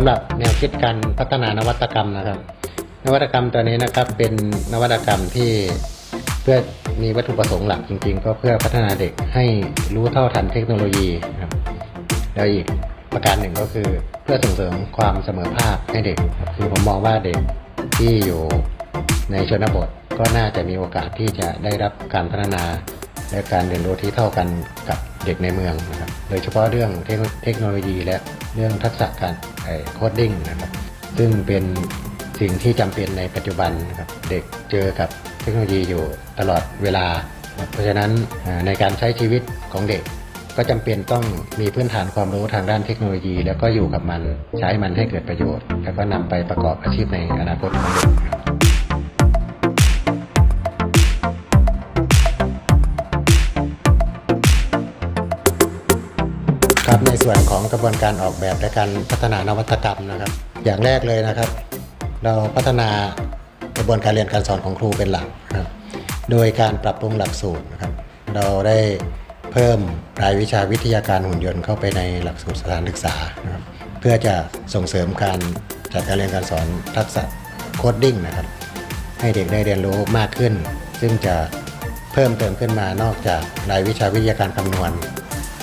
ำหรับแนวคิดการพัฒนานวัตกรรมนะครับ นวัตกรรมตัวนี้นะครับเป็นนวัตกรรมที่เพื่อมีวัตถุประสงค์หลักจริงๆ ก็เพื่อพัฒนาเด็กให้รู้เท่าทันเทคโนโลยีนะครับแล้วอีกประการหนึ่งก็คือเพื่อส่งเสริมความเสมอภาคให้เด็ก คือผมมองว่าเด็กที่อยู่ในชนบทก็น่าจะมีโอกาสที่จะได้รับการพัฒนา และการเรียนรู้ที่เท่ากันกับเด็กในเมืองนะครับโดยเฉพาะเรื่องเทคโนโลยีและเรื่องทักษะการโคดดิ้งนะครับซึ่งเป็นสิ่งที่จำเป็นในปัจจุบันนะครับเด็กเจอกับเทคโนโลยีอยู่ตลอดเวลา เพราะฉะนั้นในการใช้ชีวิตของเด็กก็จำเป็นต้องมีพื้นฐานความรู้ทางด้านเทคโนโลยี แล้วก็อยู่กับมันใช้มันให้เกิดประโยชน์ แล้วก็นำไปประกอบอาชีพในอนาคตของเด็กับครับในส่วนของกระบวนการออกแบบและการพัฒนานวัตกรรมนะครับ อย่างแรกเลยนะครับ เราพัฒนากระบวนการเรียนการสอนของครูเป็นหลักนะครับโดยการปรับปรุงหลักสูตรนะครับ เราได้เพิ่มรายวิชาวิทยาการหุ่นยนต์เข้าไปในหลักสูตรสถานศึกษานะครับเพื่อจะส่งเสริมการจัดการเรียนการสอนทักษะโคดดิ้งนะครับ ให้เด็กได้เรียนรู้มากขึ้น ซึ่งจะเพิ่มเติมขึ้นมานอกจากรายวิชาวิทยาการคำนวณ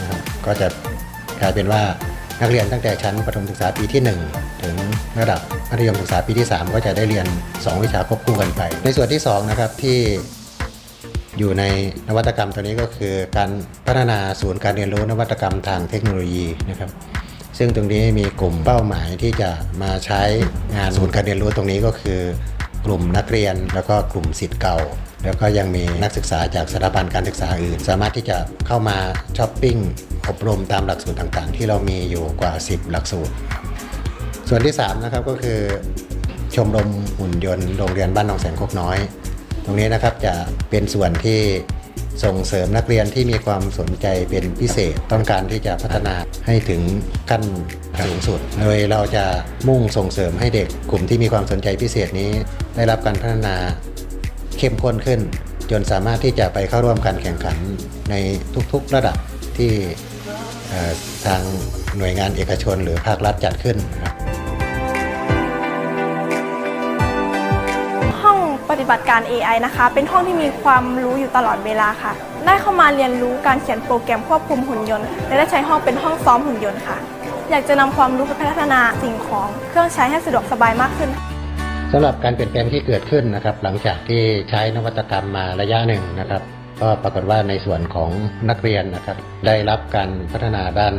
นะครับก็จะ กลายเป็นว่านักเรียนตั้งแต่ชั้นประถมศึกษาปีที่ 1 ถึงระดับมัธยมศึกษาปีที่ 3 ก็จะได้เรียน 2 วิชาควบคู่กันไป ในส่วนที่ 2 นะครับที่อยู่ในนวัตกรรมตัวนี้ก็คือการพัฒนาศูนย์การเรียนรู้นวัตกรรมทางเทคโนโลยีนะครับซึ่งตรงนี้มีกลุ่มเป้าหมายที่จะมาใช้งานศูนย์การเรียนรู้ตรงนี้ก็คือกลุ่มนักเรียนแล้วก็กลุ่มสิทธิ์เก่า แล้วก็ยังมีนักศึกษาจากสถาบันการศึกษาอื่น สามารถที่จะเข้ามาช้อปปิ้ง อบรมตามหลักสูตรต่างๆ ที่เรามีอยู่กว่า 10 หลักสูตร ส่วนที่3นะครับก็คือ ชมรมหุ่นยนต์โรงเรียนบ้านหนองแสงโคกน้อย ตรงนี้นะครับจะเป็นส่วนที่ส่งเสริมนักเรียนที่มีความสนใจเป็นพิเศษต้องการที่จะพัฒนาให้ถึงขั้นสูงสุด โดยเราจะมุ่งส่งเสริมให้เด็กกลุ่มที่มีความสนใจพิเศษนี้ ได้รับการพัฒนาเข้มข้นขึ้น จนสามารถที่จะไปเข้าร่วมการแข่งขันในทุกๆระดับที่ ทางหน่วยงานเอกชนหรือภาครัฐจัดขึ้นนะครับห้องปฏิบัติการ AI นะคะ เป็นห้องที่มีความรู้อยู่ตลอดเวลาค่ะ ได้เข้ามาเรียนรู้การเขียนโปรแกรมควบคุมหุ่นยนต์ และได้ใช้ห้องเป็นห้องซ้อมหุ่นยนต์ค่ะ อยากจะนำความรู้ไปพัฒนาสิ่งของเครื่องใช้ให้สะดวกสบายมากขึ้นสำหรับการเปลี่ยนแปลงที่เกิดขึ้นนะครับ หลังจากที่ใช้นวัตกรรมมาระยะหนึ่งนะครับ ก็ปรากฏว่าในส่วนของนักเรียนนะครับ ได้รับการพัฒนาด้าน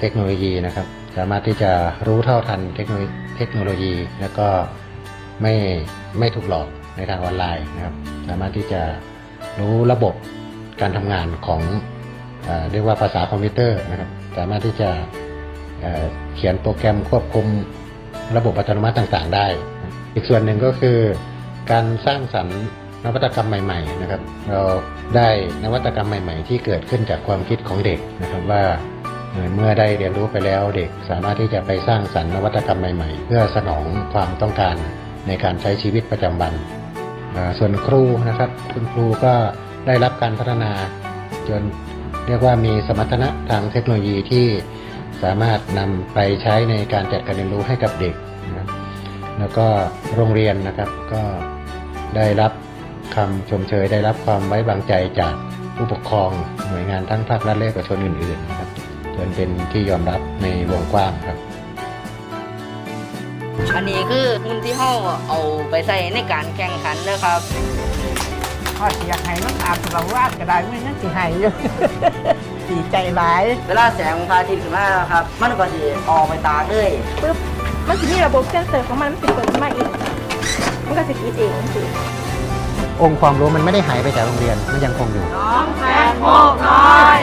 เทคโนโลยีนะครับ สามารถที่จะรู้เท่าทันเทคโนโลยี แล้วก็ไม่ไม่ถูกหลอกในทางออนไลน์นะครับ สามารถที่จะรู้ระบบการทำงานของเรียกว่าภาษาคอมพิวเตอร์นะครับ สามารถที่จะเเขียนโปรแกรมควบคุมระบบอัตโนมัติต่าง ๆ ได้ อีกส่วนหนึ่งก็คือการสร้างสรรค์ นวัตกรรมใหม่ๆนะครับ เราได้นวัตกรรมใหม่ ๆ ที่เกิดขึ้นจากความคิดของเด็กนะครับว่าเมื่อได้เรียนรู้ไปแล้วเด็กสามารถที่จะไปสร้างสรรค์นวัตกรรมใหม่ ๆ เพื่อสนองความต้องการในการใช้ชีวิตประจำวัน ส่วนครูนะครับคุณครูก็ได้รับการพัฒนา จนเรียกว่ามีสมรรถนะทางเทคโนโลยีที่สามารถนำไปใช้ในการจัดการเรียนรู้ให้กับเด็กนะแล้วก็โรงเรียนนะครับก็ได้รับ คำชมเชยได้รับความไว้วางใจจากผู้ปกครองหน่วยงานทั้งภาครัฐและเอกชนอื่นๆนะครับจนเป็นที่ยอมรับในวงกว้างครับอันนี้คือหุ่นที่เฮาเอาไปใส่ในการแข่งขันนะครับข้อเสียหายมันอาจจะวาดก็ได้ไม่นั่นสิหายอยู่ดีใจหลาย เวลาแสงพระอาทิตย์ขึ้นมาแล้วครับ มันก็สิออกไปตากเลยปึ๊บมันจะมีระบบเซ็นเซอร์ของมันมันสิเปิดขึ้นมาเองมันก็จะคิดเองสิ องค์ความรู้มันไม่ได้หายไปจากโรงเรียน มันยังคงอยู่ น้องแฟนโมกน้อย